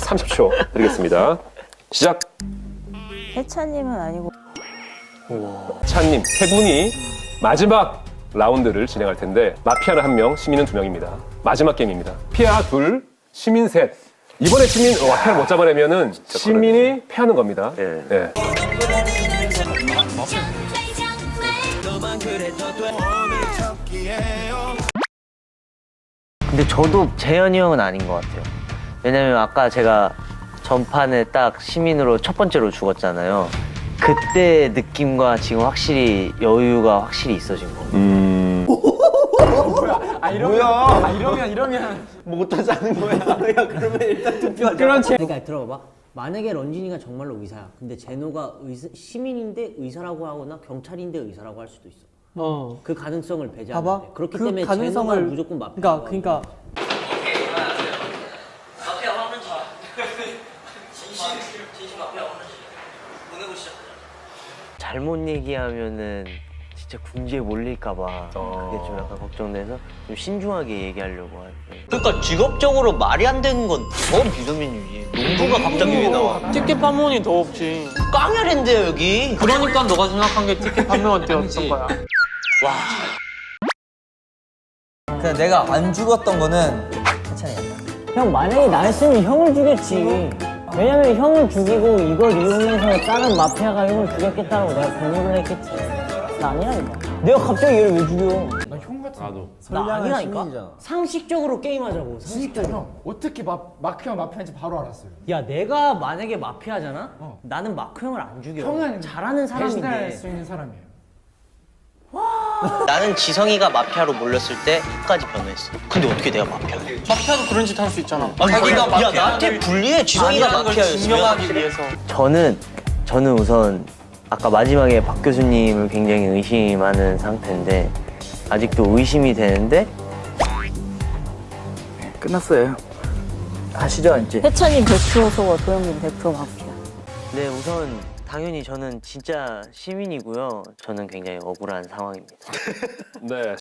30초 드리겠습니다. 시작. 해찬님은 아니고 차님 세 분이 마지막 라운드를 진행할 텐데 마피아는 한 명, 시민은 두 명입니다. 마지막 게임입니다. 피아 둘, 시민 셋. 이번에 시민 어, 마피아를 못 잡아내면은 시민이 패하는 겁니다. 예. 예. 저도 재현이 형은 아닌 것 같아요. 왜냐면 아까 제가 전판에 딱 시민으로 첫 번째로 죽었잖아요. 그때 느낌과 지금 확실히 여유가 확실히 있어진 거. 같아요. 음. 그러니까 들어봐. 만약에 런쥔이가 정말로 의사야. 근데 제노가 의사, 시민인데 의사라고 하거나 경찰인데 의사라고 할 수도 있어. 어. 그 가능성을 배제하면 봐봐. 돼. 그렇기 그 때문에 가능성을- 제노가 무조건 마피아. 그러니까 그러니까 잘못 얘기하면은 진짜 궁지에 몰릴까봐 그게 좀 약간 걱정돼서 좀 신중하게 얘기하려고 하는데. 그러니까 직업적으로 말이 안 되는 건 더 비도민주의. 농구가 갑자기 왜 나와? 티켓 판본이 더 없지. 깡열인데요 여기. 그러니까 너가 생각한 게 티켓 판매원 때였던 거야. 그냥 내가 안 죽었던 거는 해찬이야. 형 만약에 나였으면 형을 죽였지. 왜냐면 형을 죽이고 이걸 이용해서 다른 마피아가 형을 죽였겠다고 내가 공격을 했겠지. 나 아니라니까. 내가 갑자기 얘를 왜 죽여? 나 아니라니까. 상식적으로 게임하자고. 상식적으로. 어떻게 마, 마크 형 마피아인지 바로 알았어요. 야 내가 만약에 마피아잖아? 나는 마크 형을 안 죽여. 형은 잘하는 사람인데. 수 있는 사람이에요. 나는 지성이가 마피아로 몰렸을 때 끝까지 변호했어. 근데 어떻게 내가 마피아야? 마피아도 그런 짓 할 수 있잖아. 아니, 자기가 야 마피아 나한테 불리해. 지성이가 아니라는 걸 마피아였으면. 증명하기 위해서. 저는 저는 우선 아까 마지막에 박 교수님을 굉장히 의심하는 상태인데 아직도 의심이 되는데 끝났어요. 하시죠 이제. 해찬님 100% 속어 도영민 100% 마피아. 네 우선 당연히 저는 진짜 시민이고요. 저는 굉장히 억울한 상황입니다. 네.